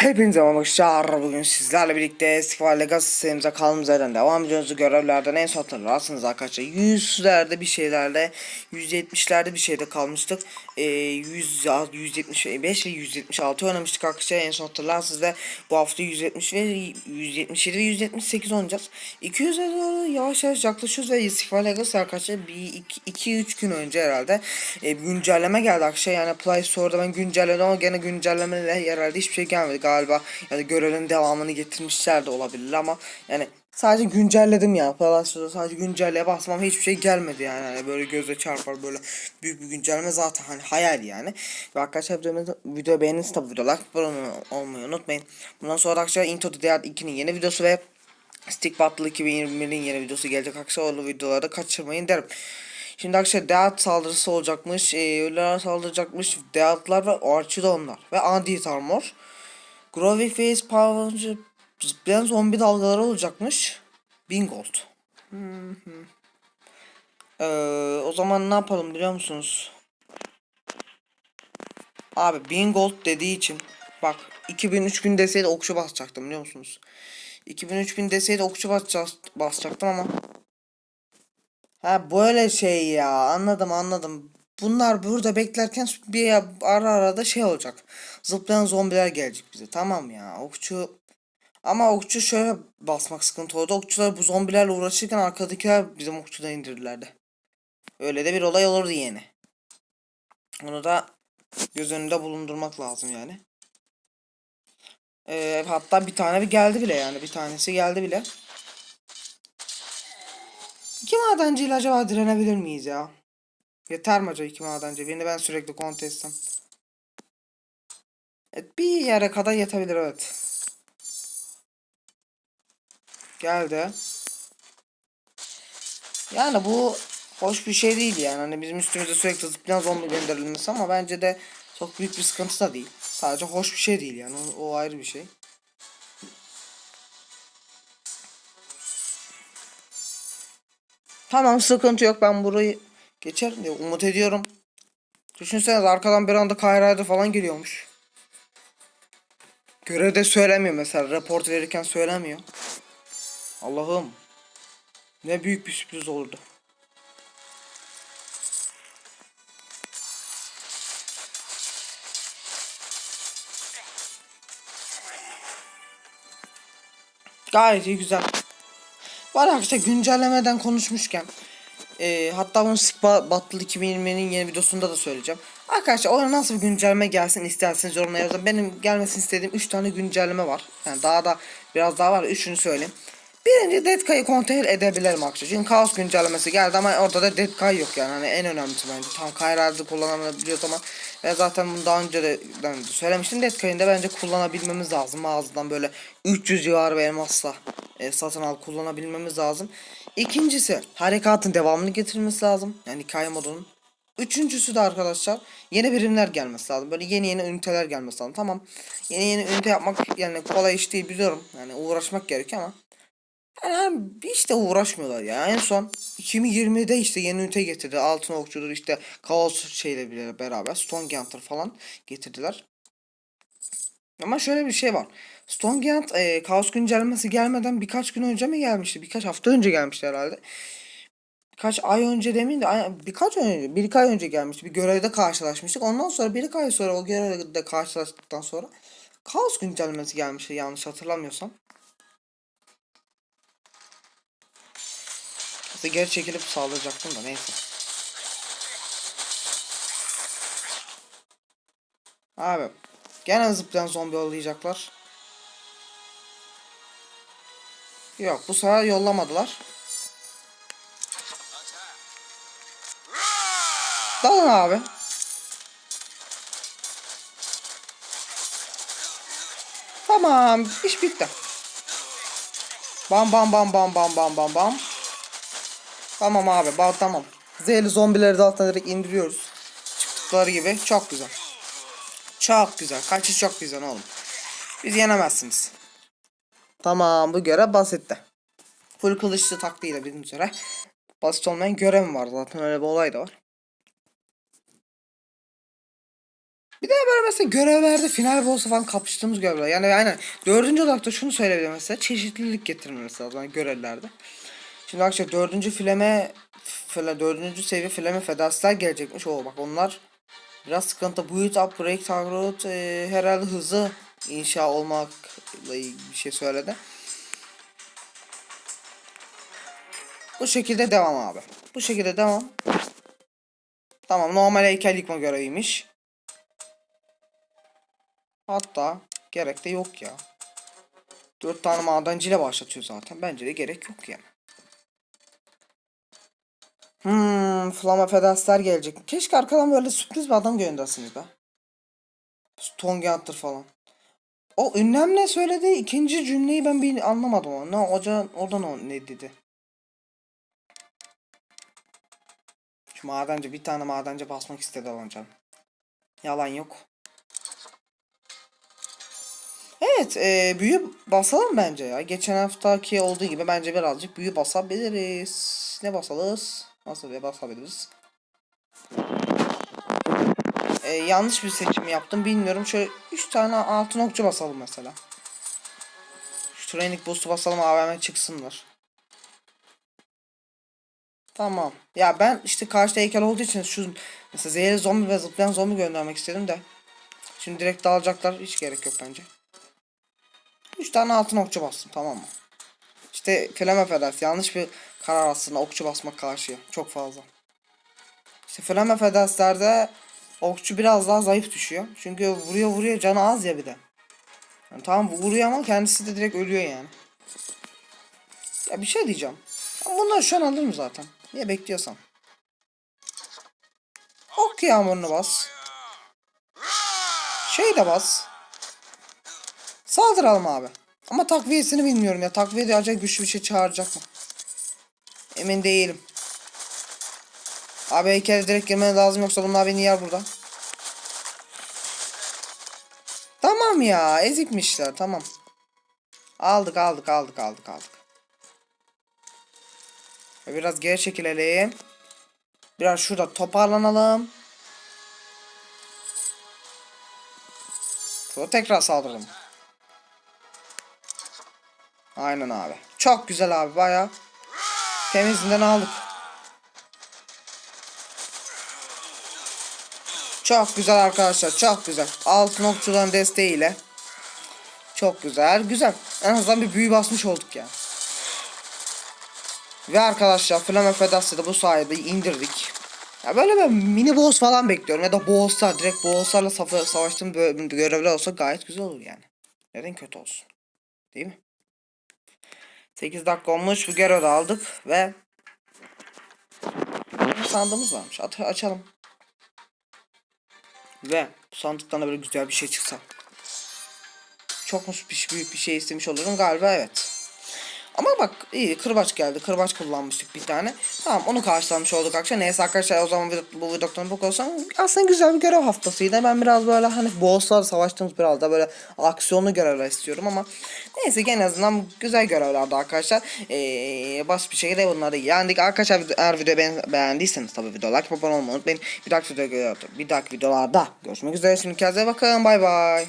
Hepinize merhabalar. Bugün sizlerle birlikte Squall Legacy serimize kaldığımız yerden devam ediyoruz. Görevlerden en son hatırlarsınız arkadaşlar. 100'lerde bir şeylerde 170'lerde bir şeyde kalmıştık. Ee, 100, 175 ve 176 oynamıştık arkadaşlar. En son hatırlarsınız ve bu hafta 170 ve 177 ve 178 oynayacağız. 200'e doğru yavaş yavaş yaklaşıyoruz ve Squall Legacy arkadaşlar bir 2-3 gün önce herhalde e, güncelleme geldi arkadaşlar. Yani Play Store'da ben güncelledim ama gene güncellemeyle herhalde hiçbir şey gelmedi galiba. Yani görevin devamını getirmişler de olabilir ama yani sadece güncelledim ya. Play Store'da sadece güncelleye basmam hiçbir şey gelmedi yani. yani böyle göze çarpar böyle büyük bir güncelleme zaten hani hayal yani. Ve arkadaşlar videomu, video beğenirseniz tabi video like olmayı unutmayın. Bundan sonra arkadaşlar Into the Dead 2'nin yeni videosu ve Stick Battle 2021'in yeni videosu gelecek arkadaşlar. O videoları kaçırmayın derim. Şimdi arkadaşlar Death saldırısı olacakmış. E, ölüler saldıracakmış. Death'lar ve Archidonlar. Ve Undead Armor. Groovy Face Power zıplayan zombi dalgaları olacakmış. 1000 gold. Hı hı. Ee, o zaman ne yapalım biliyor musunuz? Abi 1000 gold dediği için bak 2000 3000 deseydi okçu basacaktım biliyor musunuz? 2000 3000 deseydi okçu basacak, basacaktım ama Ha böyle şey ya anladım anladım. Bunlar burada beklerken bir ara ara da şey olacak. Zıplayan zombiler gelecek bize. Tamam ya okçu ama okçu şöyle basmak sıkıntı oldu. Okçular bu zombilerle uğraşırken arkadakiler bizim okçudan indirdilerdi. Öyle de bir olay olurdu yeni. Onu da göz önünde bulundurmak lazım yani. Ee, hatta bir tane bir geldi bile yani. Bir tanesi geldi bile. İki madenciyle acaba direnebilir miyiz ya? Yeter mi acaba iki madenci? Birini ben sürekli kontestim. Evet bir yere kadar yetebilir evet. Geldi. Yani bu hoş bir şey değil yani. Hani bizim üstümüzde sürekli zıplayan zombi gönderilmesi ama bence de çok büyük bir sıkıntı da değil. Sadece hoş bir şey değil yani. O, o ayrı bir şey. Tamam sıkıntı yok ben burayı geçerim diye umut ediyorum. Düşünsenize arkadan bir anda Kayra'da falan geliyormuş. Görevde söylemiyor mesela raport verirken söylemiyor. Allah'ım. Ne büyük bir sürpriz olurdu. Gayet iyi güzel. Var arkadaşlar güncellemeden konuşmuşken e, hatta bunu Sick Battle 2020'nin yeni videosunda da söyleyeceğim. Arkadaşlar ona nasıl bir güncelleme gelsin isterseniz yorumlara yazın. Benim gelmesini istediğim 3 tane güncelleme var. Yani daha da biraz daha var. Üçünü söyleyeyim. Birinci Deadkay'ı kontrol edebilirim arkadaşlar. Çünkü Kaos güncellemesi geldi ama orada da Deadkay yok yani. Hani en önemlisi bence. Tam Kayra'da kullanabiliyoruz ama ve zaten bunu daha önce de, söylemiştim. Deadkay'ın da bence kullanabilmemiz lazım. Mağazadan böyle 300 civarı bir elmasla e, al kullanabilmemiz lazım. İkincisi harekatın devamını getirmesi lazım. Yani hikaye modunun. Üçüncüsü de arkadaşlar yeni birimler gelmesi lazım. Böyle yeni yeni üniteler gelmesi lazım. Tamam. Yeni yeni ünite yapmak yani kolay iş değil biliyorum. Yani uğraşmak gerekiyor ama yani de uğraşmıyorlar ya. En son 2020'de işte yeni ünite getirdi. Altın okçudur işte kaos şeyle bile beraber Stone Hunter falan getirdiler. Ama şöyle bir şey var. Stonegate e, Kaos güncellemesi gelmeden birkaç gün önce mi gelmişti? Birkaç hafta önce gelmişti herhalde. Birkaç ay önce demeyin de birkaç önce, bir iki ay önce gelmişti. Bir görevde karşılaşmıştık. Ondan sonra bir iki ay sonra o görevde karşılaştıktan sonra Kaos güncellemesi gelmişti yanlış hatırlamıyorsam. Aslında geri çekilip sağlayacaktım da neyse. Abi gene zıplayan zombi yollayacaklar. Yok bu sefer yollamadılar. Dalın abi. Tamam iş bitti. Bam bam bam bam bam bam bam bam. Tamam abi bak tamam. Zehirli zombileri de altına direkt indiriyoruz. Çıktıkları gibi çok güzel. Çok güzel. Kaçış çok güzel oğlum. Biz yenemezsiniz. Tamam bu görev basitti. Full kılıçlı taktiğiyle bildiğiniz üzere. Basit olmayan görev var zaten öyle bir olay da var. Bir de böyle mesela görevlerde final boss'u falan kapıştığımız görevler. Yani aynen dördüncü olarak da şunu söyleyebilirim mesela çeşitlilik getirmesi lazım yani görevlerde. Şimdi arkadaşlar dördüncü fileme file, dördüncü seviye fileme fedaslar gelecekmiş. Oo bak onlar biraz sıkıntı. Build up, break target, e, herhalde hızı inşa olmakla ilgili bir şey söyledi. Bu şekilde devam abi. Bu şekilde devam. Tamam normal heykel yıkma göreviymiş. Hatta gerek de yok ya. Dört tane madenciyle başlatıyor zaten. Bence de gerek yok yani. Hmm, Flama Fedaslar gelecek. Keşke arkadan böyle sürpriz bir adam göndersiniz be. Stone Gunter falan. O ünlem ne söyledi? İkinci cümleyi ben bir anlamadım ama. Ne hoca oradan o ne dedi? Şu madenci bir tane madenci basmak istedi olan canım. Yalan yok. Evet, e, büyü basalım bence ya. Geçen haftaki olduğu gibi bence birazcık büyü basabiliriz. Ne basalız? Nasıl bir basabiliriz? E, yanlış bir seçim yaptım bilmiyorum. Şöyle 3 tane altın okçu basalım mesela. Şu training boost'u basalım AVM çıksınlar. Tamam. Ya ben işte karşıda heykel olduğu için şu mesela zehirli zombi ve zıplayan zombi göndermek istedim de. Şimdi direkt dalacaklar. Hiç gerek yok bence. 3 tane altın okçu bastım tamam mı? İşte Flame Feders yanlış bir karar aslında okçu basmak karşıya. Çok fazla. İşte Flame Feders'lerde okçu biraz daha zayıf düşüyor. Çünkü vuruyor vuruyor canı az ya bir de. Yani tamam vuruyor ama kendisi de direkt ölüyor yani. Ya bir şey diyeceğim. Ben bunları şu an alırım zaten. Niye bekliyorsam. Ok yağmurunu bas. Şey de bas. Saldıralım abi. Ama takviyesini bilmiyorum ya. Takviye de acayip güçlü bir şey çağıracak mı? Emin değilim. Abi heykele direkt girmeniz lazım yoksa bunlar beni yer burada. Tamam ya ezikmişler tamam. Aldık aldık aldık aldık aldık. Biraz geri çekilelim. Biraz şurada toparlanalım. Sonra tekrar saldıralım. Aynen abi. Çok güzel abi baya. Temizinden aldık. Çok güzel arkadaşlar çok güzel. Altın okçuların desteğiyle. Çok güzel güzel. En azından bir büyü basmış olduk ya. Ve arkadaşlar Flame Fedas'ı da bu sayede indirdik. Ya böyle bir mini boss falan bekliyorum ya da bosslar direkt bosslarla savaştığım görevler olsa gayet güzel olur yani. Neden kötü olsun? Değil mi? 8 dakika olmuş görevi de aldık ve sandığımız varmış. At açalım. Ve bu sandıktan da böyle güzel bir şey çıksa. Çok mu bir- büyük bir şey istemiş olurum galiba evet. Ama bak iyi kırbaç geldi. Kırbaç kullanmıştık bir tane. Tamam onu karşılamış olduk akşam. Neyse arkadaşlar o zaman bu videodan bu olsam aslında güzel bir görev haftasıydı. Ben biraz böyle hani bosslar savaştığımız biraz da böyle aksiyonlu görevler istiyorum ama neyse en azından güzel görevlerdi arkadaşlar. Ee, basit bir şekilde bunları yendik. Arkadaşlar eğer videoyu beğen- beğendiyseniz tabii video like abone olmayı unutmayın. Bir dahaki videoda bir dahaki videolarda görüşmek üzere. Şimdi kendinize bakın. Bay bay.